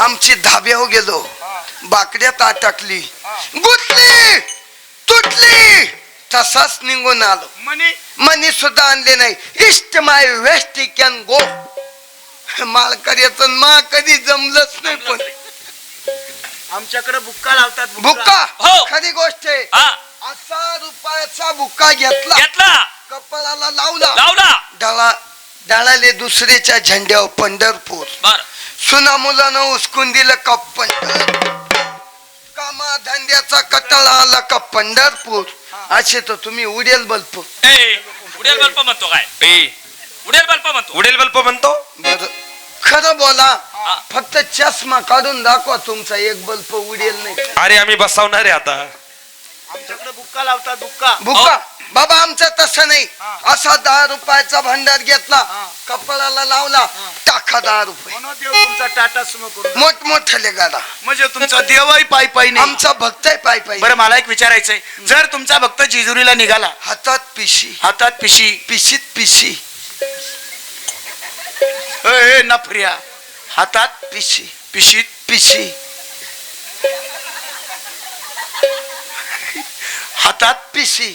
आमची धाब्यावर गेलो. बाकड्यात अटकली गुतली! तुटली! तसाच निघून आलो. म्हणे मनी सुद्धा आणले नाही. इष्ट माय वेस्ट कॅन गो. मालकऱ्याचं मा कधी जमलंच नाही पण. आमच्याकडे बुक्का लावतात बुक्का? हो. खरी गोष्ट आहे. हा. असा रुपयाचा बुक्का घेतला. घेतला. कपाळाला लावला. लावला. डळा डळाले दुसऱ्याच्या झेंड्यावर पंढरपूर. बर. सुना मुलानं उचकून दिलं का पंढर कामा धंद्याचा कटाळा आला का पंढरपूर असे तर तुम्ही उडेल बलपूर ए उडेल बल्प म्हणतो काय? ए, उडेल बल्प म्हणतो. उडेल बल्प म्हणतो? बर. खरं बोला हा. फक्त चष्मा काढून दाखवा तुमचा एक बल्ब उडेल नाही. अरे आम्ही बसवणार आहे आता. आमच्याकडे बुक्का लावतात बुक्का. बुका बाबा आमचं तसं नाही. असा दहा रुपयाचा भांडार घेतला. कपाळाला लावला टाका दहा रुपये. देव तुमचा टाटा सुमो करून मोठमोठ्याले गाडा. म्हणजे तुमचा देवही पायी पायी नाही. आमचा भक्त पाय पाय बरं मला एक विचारायचंय. जर तुमचा भक्त जेजुरीला निघाला. हातात पिशी. हातात पिशी. पिशीत पिशी. ए, नफऱ्या हातात पिशी. पिशीत. पिशी. हातात पिशी.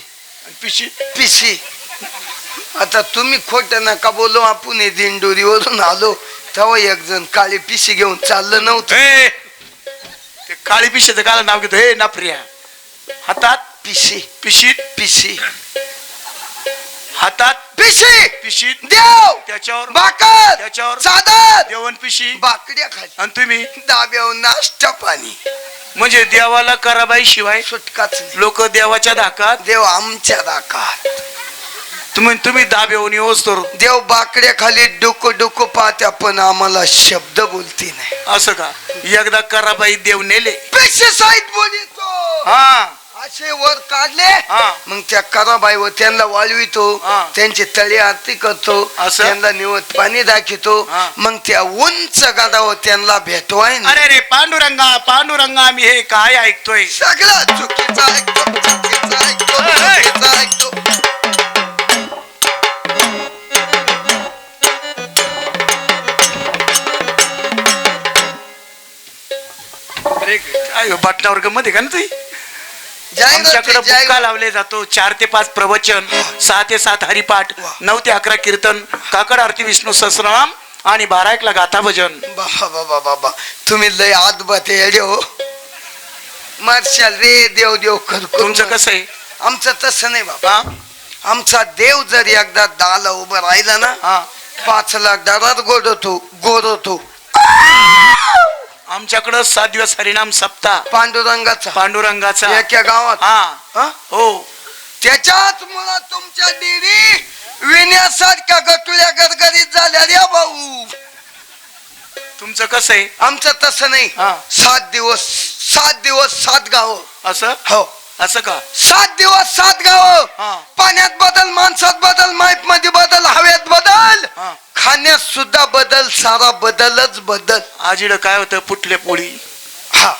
पिशी. पिशी. आता तुम्ही खोट नका बोलू आपण हे दिंडोरीवरून आलो तेव्हा एक जण काळी पिशी घेऊन चाललं नव्हतं. ते काळी पिशीचं काला नाव घेतो. हे नफऱ्या हातात पिशी. पिशीत पिशी. हातात पिशी! पिशीत देव! त्याच्यावर बाकर त्याच्यावर चादर देवण पिशी. बाकड्या खाली. आणि तुम्ही? दाब्यावर नाश्ता पाणी. म्हणजे देवाला कराबाई शिवाय सुटकाच लोक देवाच्या धाकात. देव आमच्या दाकात तुम्ही तुम्ही येऊच तर. देव बाकड्या खाली डोकं डोकं पाहत्या पण आम्हाला शब्द बोलती नाही. असं का? एकदा कराबाई देव नेले. पैसे साहित बोलितो. हा. असे वर काढले हा. मग त्या कराबाईवर त्यांना वाळवितो हा. त्यांची तळी आरती करतो असं? त्यांना निवत पाणी दाखवतो हा. मग त्या उंच गाडावर त्यांना भेटवाय अरे रे पांडुरंगा पांडुरंगा आम्ही हे काय ऐकतोय सगळं चुकीचं ऐकतो चुकीचं ऐकतो ए, ए. चुकीचं ऐकतो अरे काय बटनावर मध्ये का ना तुही जाहिरात आमच्याकडे बुक्का. लावले जातो. चार ते पाच प्रवचन सहा ते सात हरिपाठ नऊ ते अकरा कीर्तन काकड आरती विष्णू सहस्रनाम आणि बारा एकला गाथा भजन. बाबा बाबा बाबा तुम्ही लय आत बते हो. मार्शाल रे देव देव कर. तुमचं कसं आहे? आमचं तसं नाही बाबा? आमचा देव जर एकदा दाला उभं राहिला ना हा. पाच लाख दरात गोडवतो गोरवतो आमच्याकडं सात दिवस हरिनाम सप्ताह. पांडुरंगाचा. पांडुरंगाचा. एका गावात. हा. हा? हो. त्याच्याच मुळात तुमच्या डेरी विण्यासारख्या गटुल्या गरगरीत झाल्या रे भाऊ. तुमचं कसं आहे? आमचं तसं नाही. हा. सात दिवस सात दिवस सात गाव. असं? हो. असं का? सात दिवस सात गाव. हा. पाण्यात बदल माणसात बदल माईपमध्ये बदल हवेत बदल. हा. खाण्यात सुद्धा बदल सारा बदलच बदल. आज इडं काय होतं? पुटले पोळी. हा.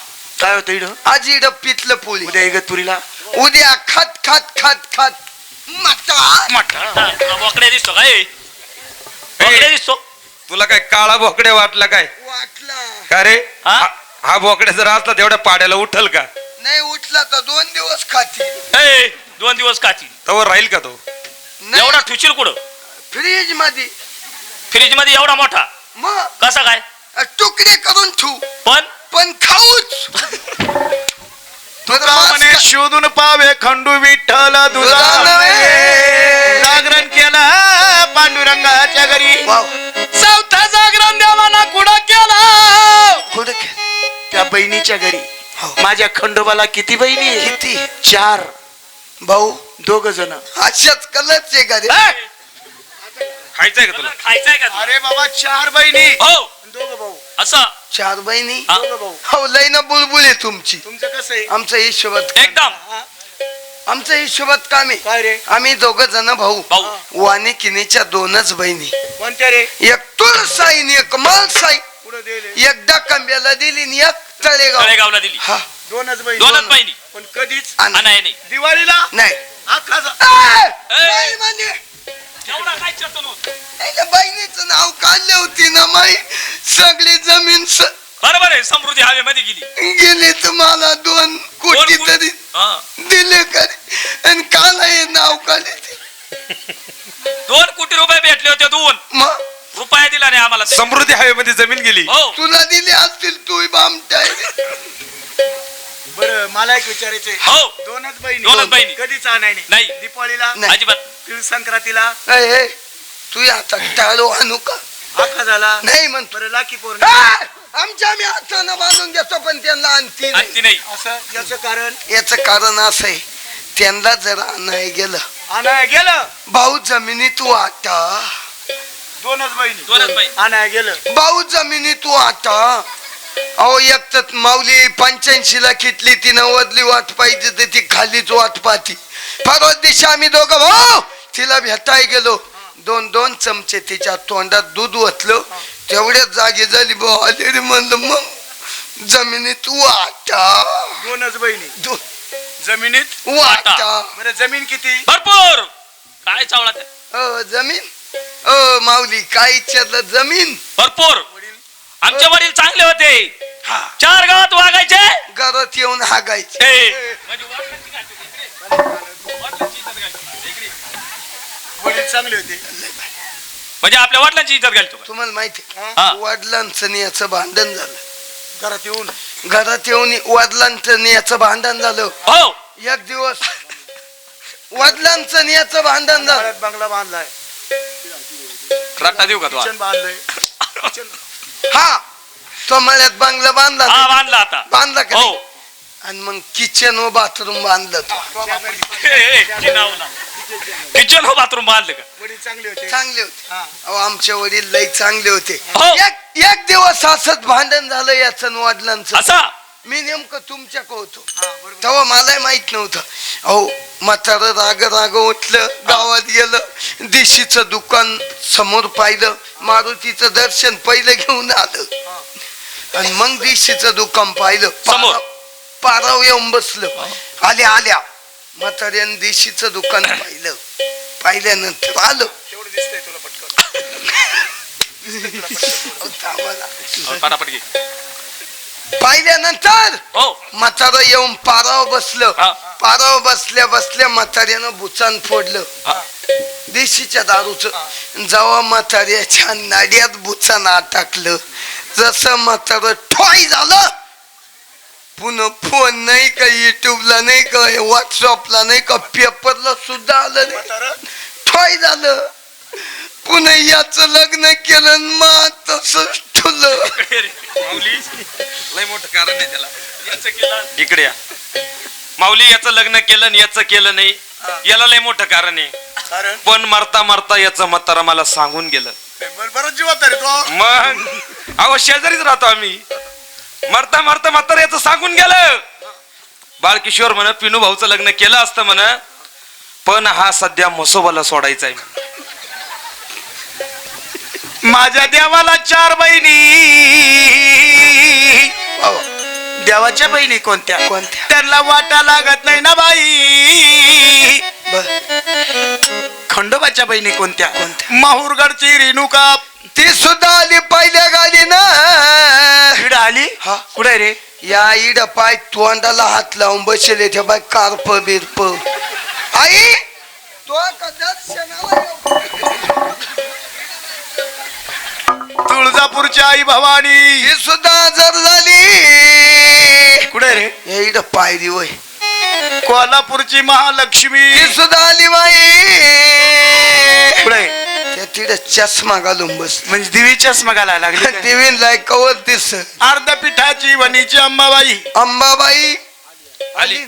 काय होतं इडं आज इड पितलं पोळी. उद्या इगतपुरीला. उद्या खात खात खात खात. मटा बोकड्या दिसतो काय? दिसतो. तुला काय काळा बोकड्या वाटला काय? वाटला. का रे? हा? हा- हा बोकड्या जर असला तेवढ्या पाड्याला उठल का? नाही उठला तर दोन दिवस खातील. ए दोन दिवस काची तवर राहील का तो? एवढा ठुशील कुठं? फ्रीजमध्ये फ्रीजमध्ये एवढा मोठा? मग? कसा काय? तुकडे करून ठेवू. पण? पण खाऊच. शोधून पावे खंडू विठ्ठल नव्हे. जागरण केलं पांडुरंगाच्या घरी. वाव. चौथा जागरण देवाना कुठं केलं? कुठं खेळ त्या बहिणीच्या घरी. माझ्या खंडोबाला किती बहिणी आहे? किती? चार. भाऊ? दोघ जण. अशाच कलरचे का रे खायचंय का तुला? खायचंय का अरे बाबा चार बहिणी. हो. दोघ भाऊ. असं? चार बहिणी? हा. दोघ भाऊ. हो लय ना बुलबुल आहे तुमची. तुमचं कसं आहे? आमचं हिशोबात एकदम. आमचं हिशोबात काम आहे. काय रे? आम्ही दोघ जण भाऊ. भाऊ. वाणी किनीच्या दोनच बहिणी. कोणत्या रे? एक तुळसाई आणि एक मालसाई पुढे दिले एकदा कांब्याला दिली आणि एक तळेगाव. तळेगावला दिली. हा. दोनच बहिणी. दोनच बहिणी. पण कधीच आणि- हा, नाही. दिवाळीला नाही. अख्खा जा- ए! ए! नाही म्हणजे एवढा काय चर्चा नव्हतं त्याच्या बहिणीचं नाव काढले होती ना माई. सगळी जमीन स- बरोबर आहे समृद्धी हवेमध्ये गेली. गेले तुम्हाला दोन कोटी? तरी. हा. दिले करे आणि काला हे नाव काढले ते. दोन कोटी रुपये भेटले होते दोन. मग? रुपया दिला नाही आम्हाला ते. समृद्धी हवेमध्ये जमीन गेली. हो. तुला दिले असतील तू बामटाय. बरं मला एक विचारायचंय. हो. दोनच बहिणी. दोनच बहिणी. कधीच नाही. दीपावलीला नाही. अजिबात. तिळ संक्रांतीला? ए, तू आता टाळू आणू का? आखा झाला. नाही म्हणतो बरं लाकी पौर्णिमा. आ! आमच्या आम्ही हातानं बांधून देतो पण त्यांना आणती आणि ती नाही. असं याचं कारण? याच कारण असं आहे त्यांना जर आणाय गेलं. आणाय गेलं? भाऊ जमिनीत वाटा. दोनच बहिणी. दोनच गेलं. भाऊ जमिनीत वाटा अहो एक तर माऊली पंच्याऐंशी ला किटली ती नव्वदली वाट पाहिजे तर ती खालीच वाट पाहती. परवा दिवशी आम्ही दोघं भाऊ तिला भेटाय गेलो. दोन दोन चमचे तिच्या तोंडात दूध ओतलं. तेवढ्याच जागी झाली भाऊ आले रे म्हणलं मग जमिनीत वाटा. दोनच बहिणी. दो- जमिनीत वाटा. बरं जमीन किती? भरपूर! काय चावला ते अ जमीन? अ माऊली काय इच्छातलं? जमीन. भरपूर. आमचे वडील चांगले होते. चार गावात वागायचे. घरात येऊन हागायचे. ए, म्हणजे होती. म्हणजे आपल्या वडिलांची इज्जत घालतो का? तुम्हाला माहिती हा. वडिलांचं आणि याचं भांडण झालं. घरात येऊन. घरात येऊन वडिलांचं आणि याचं भांडण झालं. हो. एक दिवस वडिलांचं आणि याचं भांडण झालं. घरात बंगला बांधलाय. रट्टा देऊ का तू किचन बांधलंय. हा तो मळ्यात बांगला बांधला हा बांधला आता. बांधला का? हो. नाही? आणि मग किचन व बाथरूम बांधलं तो. किचन हो बाथरूम बांधलं का? वडील चांगले होते. चांगले होते. हा. अहो आमचे वडील लई चांगले होते. हो. एक एक दिवस असंच भांडण झालं याचं आणि वडिलांचं. असा? मी नेमकं तुमच्याक होतो. हा. तेव्हा मलाही माहीत नव्हतं. अहो म्हातार राग राग उठलं गावात गेलं देशीचं दुकान समोर पाहिलं मारुतीचं दर्शन पहिलं घेऊन आलं. आणि मग देशीचं दुकान पाहिलं समोर. पाराव- पाराव येऊन बसलं. आल्या आल्या. म्हाताऱ्यानं देशीचं दुकान पाहिलं. पाहिल्यानंतर आलं. तेवढं दिसतंय तुला पटकन. अहो, थांबा ना. पटापट घे. पाहिल्यानंतर हो. म्हातारं येऊन पाराव बसलं. हा. पाराव बसल्या बसल्या म्हाताऱ्यानं बुचान फोडलं. हा. देशीच्या दारूच. जेव्हा म्हाताऱ्याच्या नाड्यात बुचान टाकलं जसं म्हातारं ठोय झालं पुन्हा फोन नाही का युट्यूबला नाही का व्हॉट्सअपला नाही का पेपरला सुद्धा आलं नाही. म्हातारं. ठोय झालं. पुन्हा याच लग्न केलं मा तसंच माऊली लय मोठं कारण आहे त्याला. याचं केलं. इकडे या. माऊली याचं लग्न केलं आणि याचं केलं नाही. याला लय मोठं कारण आहे. कारण? पण मरता मरता याचं म्हातारा मला सांगून गेलं. बरं जीवात रे तो. मग अहो शेजारीच राहतो आम्ही. मरता मरता म्हातारा याचं सांगून गेलं. बाळकिशोर म्हण पिनू भाऊचं लग्न केलं असतं म्हण पण हा सध्या म्हसोबाला सोडायचा आहे. माझ्या देवाला चार बहिणी. देवाच्या बहिणी कोणत्या? कोणत्या? त्यांना वाटा लागत नाही ना बाई. खंडोबाच्या बहिणी कोणत्या? कोणत्या? माहुरगडची रेणुका. ती सुद्धा आली पहिल्या गाडीनं. इकडे आली? हा. कुठे रे? या इड पाय तोंडाला हात लावून बसले त्या बाय कार्प बिरप. आई तो का दर्शनाला येऊ? तुळजापूरची आई भवानी. ही सुद्धा आजार झाली. कुठे रे? या इड पायरी वय. कोल्हापूरची महालक्ष्मी. ही सुद्धा आली बाई. कुठे? त्या चष्मा घालून बस. म्हणजे दिवी चष्मा घालायला लागली काय? देवीन लाय कवर दिस. अर्धपिठाची वणीची अंबाबाई. अंबाबाई. आली.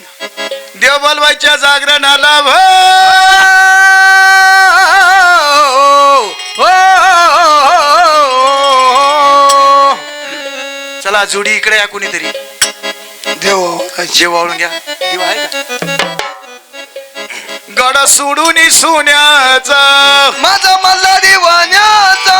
देव बोलवायच्या जागरणाला भ चला जुडी इकडे या कुणीतरी. देव जेव वाळून घ्या. दिवा आहे का? गड सोडून सोन्याचा. माझा मल्ला वाण्याचा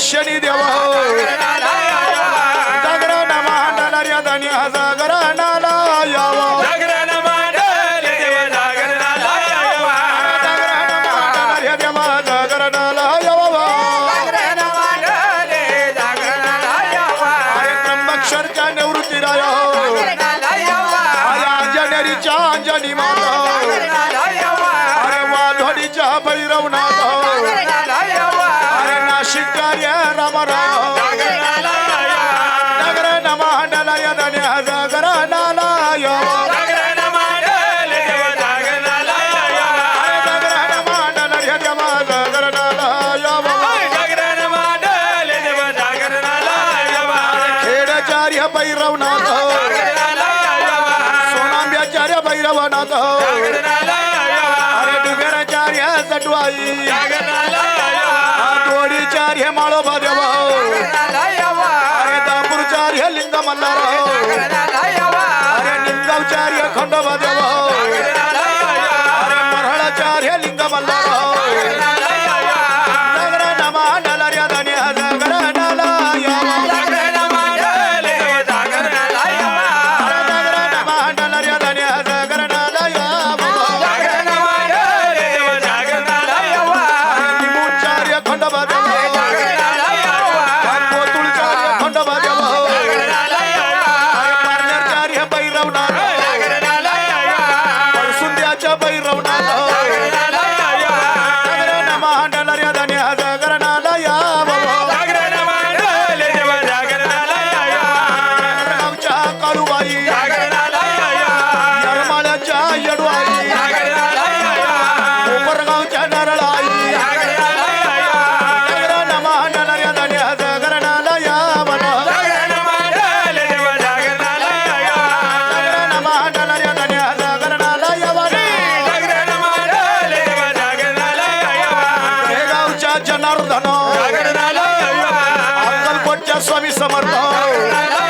শ্রেণি দেওয়া నమరా నగర నమహండలయ ధన్య సగర నా కొండవ దేవ మరళాచార్య లింగమల్ల Rafael y Raúl. या Janardan. अक्कलकोटच्या Swami Samarth.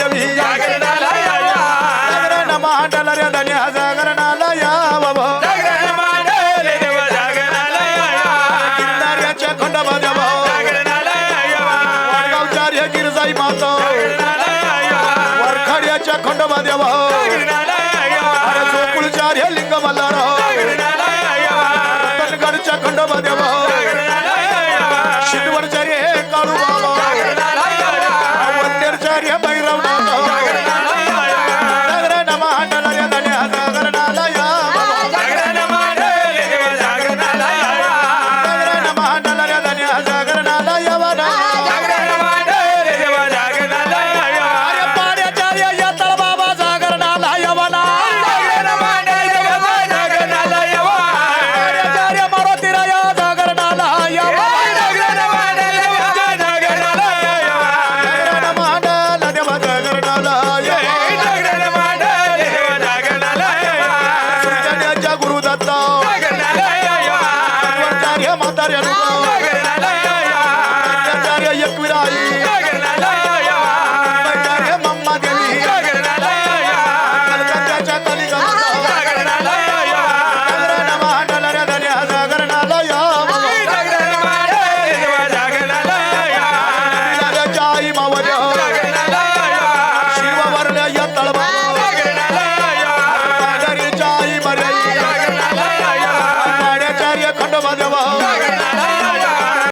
Tarjana, Tarjana, Tarjana, Tarjana, Tarjana, Tarjana,